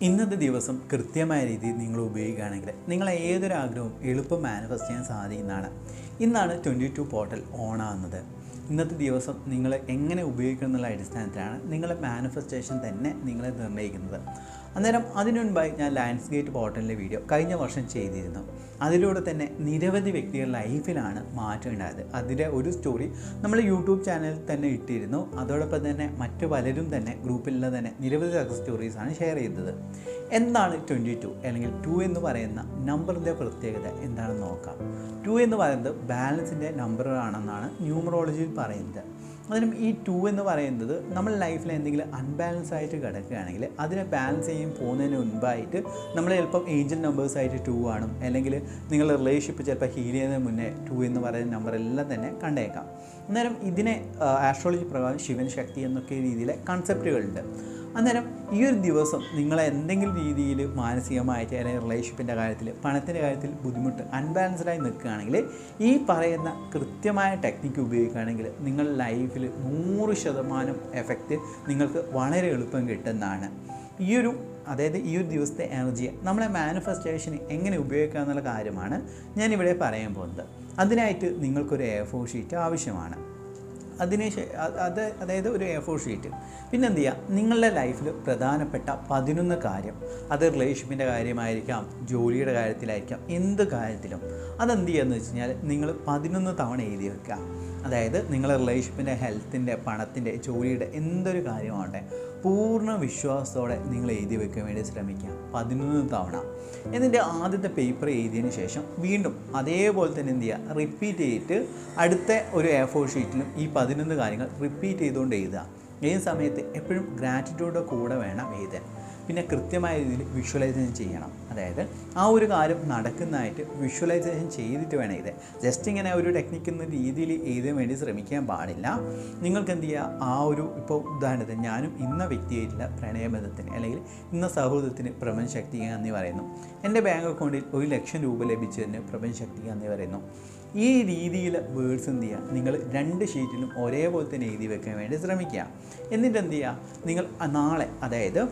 ഇന്നത്തെ ദിവസം കൃത്യമായ രീതിയിൽ നിങ്ങൾ ഉപയോഗിക്കുകയാണെങ്കിൽ നിങ്ങളെ ഏതൊരു ആഗ്രഹവും എളുപ്പം മാനിഫെസ്റ്റ് ചെയ്യാൻ സാധിക്കുന്നതാണ്. ഇന്നാണ് ട്വന്റി ടു പോർട്ടൽ ഓൺ ആകുന്നത് ഇന്നത്തെ ദിവസം നിങ്ങൾ എങ്ങനെ ഉപയോഗിക്കണം എന്നുള്ള അടിസ്ഥാനത്തിലാണ് നിങ്ങളുടെ മാനിഫെസ്റ്റേഷൻ തന്നെ നിങ്ങളെ നിർണയിക്കുന്നത് അന്നേരം അതിനു മുൻപായി ഞാൻ ലാൻഡ്സ്കേറ്റ് പോർട്ടലിന്റെ വീഡിയോ കഴിഞ്ഞ വർഷം ചെയ്തിരുന്നു. അതിലൂടെ തന്നെ നിരവധി വ്യക്തികളുടെ ലൈഫിലാണ് മാറ്റം ഉണ്ടായത്. അതിന്റെ ഒരു സ്റ്റോറി നമ്മൾ യൂട്യൂബ് ചാനലിൽ തന്നെ ഇട്ടിരുന്നു. അതോടൊപ്പം തന്നെ മറ്റു പലരും തന്നെ ഗ്രൂപ്പിലുള്ള തന്നെ നിരവധി സക്സസ് സ്റ്റോറീസാണ് ഷെയർ ചെയ്തത്. എന്താണ് ട്വന്റി ടു അല്ലെങ്കിൽ ടു എന്ന് പറയുന്ന നമ്പറിന്റെ പ്രത്യേകത എന്താണെന്ന് നോക്കാം. ടു എന്ന് പറയുന്നത് ബാലൻസിന്റെ നമ്പറാണെന്നാണ് ന്യൂമറോളജിയിൽ പറയുന്നത്. അതിനും ഈ ടു എന്ന് പറയുന്നത് നമ്മൾ ലൈഫിൽ എന്തെങ്കിലും അൺബാലൻസ് ആയിട്ട് കിടക്കുകയാണെങ്കിൽ അതിനെ ബാലൻസ് ചെയ്യാൻ പോകുന്നതിന് മുൻപായിട്ട് നമ്മൾ ചിലപ്പം ഏഞ്ചൽ നമ്പേഴ്സായിട്ട് ടു ആണ് അല്ലെങ്കിൽ നിങ്ങളുടെ റിലേഷൻഷിപ്പ് ചിലപ്പോൾ ഹീൽ ചെയ്യുന്നതിന് മുന്നേ ടു എന്ന് പറയുന്ന നമ്പർ എല്ലാം തന്നെ കണ്ടേക്കാം. അന്നേരം ഇതിനെ ആസ്ട്രോളജി പ്രകാരം ശിവൻ ശക്തി എന്നൊക്കെ രീതിയിലെ കൺസെപ്റ്റുകളുണ്ട് അന്നേരം ഈ ഒരു ദിവസം നിങ്ങളെ എന്തെങ്കിലും രീതിയിൽ മാനസികമായിട്ട് അല്ലെങ്കിൽ റിലേഷൻഷിപ്പിന്റെ കാര്യത്തിൽ പണത്തിന്റെ കാര്യത്തിൽ ബുദ്ധിമുട്ട് അൺബാലൻസ്ഡായി നിൽക്കുകയാണെങ്കിൽ ഈ പറയുന്ന കൃത്യമായ ടെക്നിക്ക് ഉപയോഗിക്കുകയാണെങ്കിൽ നിങ്ങൾ ലൈഫിൽ നൂറ് ശതമാനം എഫക്റ്റ് നിങ്ങൾക്ക് വളരെ എളുപ്പം കിട്ടുന്നതാണ്. ഈ ഒരു അതായത് ഈ ഒരു ദിവസത്തെ എനർജിയെ നമ്മളെ മാനിഫെസ്റ്റേഷന് എങ്ങനെ ഉപയോഗിക്കുക എന്നുള്ള കാര്യമാണ് ഞാനിവിടെ പറയാൻ പോകുന്നത്. അതിനായിട്ട് നിങ്ങൾക്കൊരു എ ഫോർ ഷീറ്റ് ആവശ്യമാണ്. അതിന് അത് അത് അതായത് ഒരു എ ഫോർ ഷീറ്റ് പിന്നെ എന്ത് ചെയ്യുക നിങ്ങളുടെ ലൈഫിൽ പ്രധാനപ്പെട്ട പതിനൊന്ന് കാര്യം. അത് റിലേഷൻഷിപ്പിന്റെ കാര്യമായിരിക്കാം ജോലിയുടെ കാര്യത്തിലായിരിക്കാം എന്ത് കാര്യത്തിലും. അതെന്ത് ചെയ്യുക എന്ന് വെച്ച് കഴിഞ്ഞാൽ നിങ്ങൾ പതിനൊന്ന് തവണ എഴുതി വെക്കുക അതായത് നിങ്ങളുടെ റിലേഷൻഷിപ്പിന്റെ ഹെൽത്തിന്റെ പണത്തിന്റെ ജോലിയുടെ എന്തൊരു കാര്യമാവട്ടെ പൂർണ വിശ്വാസത്തോടെ നിങ്ങൾ എഴുതി വെക്കാൻ വേണ്ടി ശ്രമിക്കുക പതിനൊന്ന് തവണ. എന്നിട്ട് ആദ്യത്തെ പേപ്പർ എഴുതിയതിന് ശേഷം വീണ്ടും അതേപോലെ തന്നെ എന്ത് ചെയ്യുക? റിപ്പീറ്റ് ചെയ്തിട്ട് അടുത്ത ഒരു എ ഫോർ ഷീറ്റിലും ഈ പതിനൊന്ന് കാര്യങ്ങൾ റിപ്പീറ്റ് ചെയ്തുകൊണ്ട് എഴുതുക. ഏത് സമയത്ത്? എപ്പോഴും ഗ്രാറ്റിറ്റ്യൂഡ് കൂടെ വേണം എഴുതാൻ. പിന്നെ കൃത്യമായ രീതിയിൽ വിഷ്വലൈസേഷൻ ചെയ്യണം. അതായത് ആ ഒരു കാര്യം നടക്കുന്നതായിട്ട് വിഷ്വലൈസേഷൻ ചെയ്തിട്ട് വേണം ഇത്. ജസ്റ്റ് ഇങ്ങനെ ഒരു ടെക്നിക്ക് എന്ന രീതിയിൽ എഴുതാൻ വേണ്ടി ശ്രമിക്കാൻ പാടില്ല. നിങ്ങൾക്ക് എന്ത് ചെയ്യുക ആ ഒരു ഇപ്പോൾ ഉദാഹരണത്തിന് ഞാനും ഇന്ന വ്യക്തിയായിട്ടുള്ള പ്രണയബന്ധത്തിന് അല്ലെങ്കിൽ ഇന്ന സൗഹൃദത്തിന് പ്രപഞ്ച ശക്തി എന്ന് പറയുന്നു. എന്റെ ബാങ്ക് അക്കൗണ്ടിൽ ഒരു ലക്ഷം രൂപ ലഭിച്ചതിന് പ്രപഞ്ച ശക്തി എന്ന് പറയുന്നു. ഈ രീതിയിൽ വേർഡ്സ് എന്ത് ചെയ്യുക നിങ്ങൾ രണ്ട് ഷീറ്റിലും ഒരേപോലെ തന്നെ എഴുതി വെക്കാൻ വേണ്ടി ശ്രമിക്കുക. എന്നിട്ട് എന്ത് ചെയ്യുക നിങ്ങൾ നാളെ അതായത്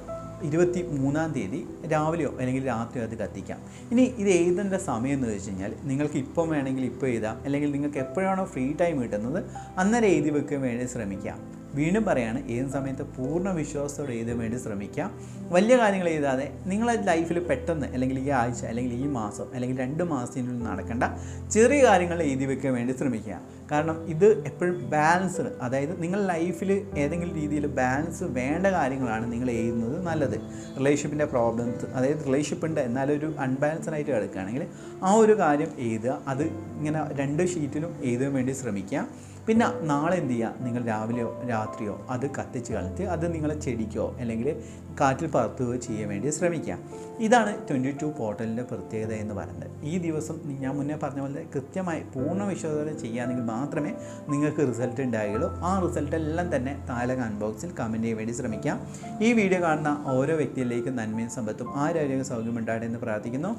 ഇരുപത്തി മൂന്നാം തീയതി രാവിലെയോ അല്ലെങ്കിൽ രാത്രിയോ അത് കത്തിക്കാം. ഇനി ഇത് എഴുതേണ്ട സമയം എന്ന് വെച്ച് കഴിഞ്ഞാൽ നിങ്ങൾക്ക് ഇപ്പം വേണമെങ്കിൽ ഇപ്പോൾ എഴുതാം. അല്ലെങ്കിൽ നിങ്ങൾക്ക് എപ്പോഴാണോ ഫ്രീ ടൈം കിട്ടുന്നത് അന്നേരം എഴുതി വെക്കാൻ വേണ്ടി ശ്രമിക്കാം. വീണ്ടും പറയാണ് ഏത് സമയത്ത് പൂർണ വിശ്വാസത്തോടെ എഴുതാൻ വേണ്ടി ശ്രമിക്കാം. വലിയ കാര്യങ്ങൾ എഴുതാതെ നിങ്ങളെ ലൈഫിൽ പെട്ടെന്ന് അല്ലെങ്കിൽ ഈ ആഴ്ച അല്ലെങ്കിൽ ഈ മാസം അല്ലെങ്കിൽ രണ്ട് മാസത്തിനുള്ളിൽ നടക്കേണ്ട ചെറിയ കാര്യങ്ങൾ എഴുതി വെക്കാൻ വേണ്ടി ശ്രമിക്കുക. കാരണം ഇത് എപ്പോഴും ബാലൻസ് അതായത് നിങ്ങൾ ലൈഫിൽ ഏതെങ്കിലും രീതിയിൽ ബാലൻസ് വേണ്ട കാര്യങ്ങളാണ് നിങ്ങൾ എഴുതുന്നത് നല്ലത്. റിലേഷൻഷിപ്പിന്റെ പ്രോബ്ലംസ് അതായത് റിലേഷൻഷിപ്പ് ഉണ്ട് എന്നാലൊരു അൺബാലൻസ്ഡ് ആയിട്ട് കിടക്കുകയാണെങ്കിൽ ആ ഒരു കാര്യം എഴുതുക അത് ഇങ്ങനെ രണ്ട് ഷീറ്റിലും എഴുതാൻ വേണ്ടി ശ്രമിക്കുക. പിന്നെ നാളെ എന്ത് ചെയ്യുക? നിങ്ങൾ രാവിലെയോ രാത്രിയോ അത് കത്തിച്ച് കളഞ്ഞിട്ട് അത് നിങ്ങളെ ചെടിക്കോ അല്ലെങ്കിൽ കാറ്റിൽ പറത്തുകയോ ചെയ്യാൻ വേണ്ടി ശ്രമിക്കുക. ഇതാണ് ട്വന്റി ടു പോർട്ടലിന്റെ പ്രത്യേകത എന്ന് പറയുന്നത്. ഈ ദിവസം ഞാൻ മുന്നേ പറഞ്ഞ പോലെ കൃത്യമായി പൂർണ വിശ്വാസത്തോടെ ചെയ്യുകയാണെങ്കിൽ മാത്രമേ നിങ്ങൾക്ക് റിസൾട്ട് ഉണ്ടാവുകയുള്ളൂ ആ റിസൾട്ട് എല്ലാം തന്നെ താഴെ കമന്റ് ബോക്സിൽ കമന്റ് ചെയ്യാൻ വേണ്ടി ശ്രമിക്കാം. ഈ വീഡിയോ കാണുന്ന ഓരോ വ്യക്തിയിലേക്കും നന്മയും സമ്പത്തും ആരോഗ്യ സൗകര്യം ഉണ്ടാകട്ടെ എന്ന് പ്രാർത്ഥിക്കുന്നു.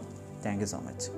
Thank so much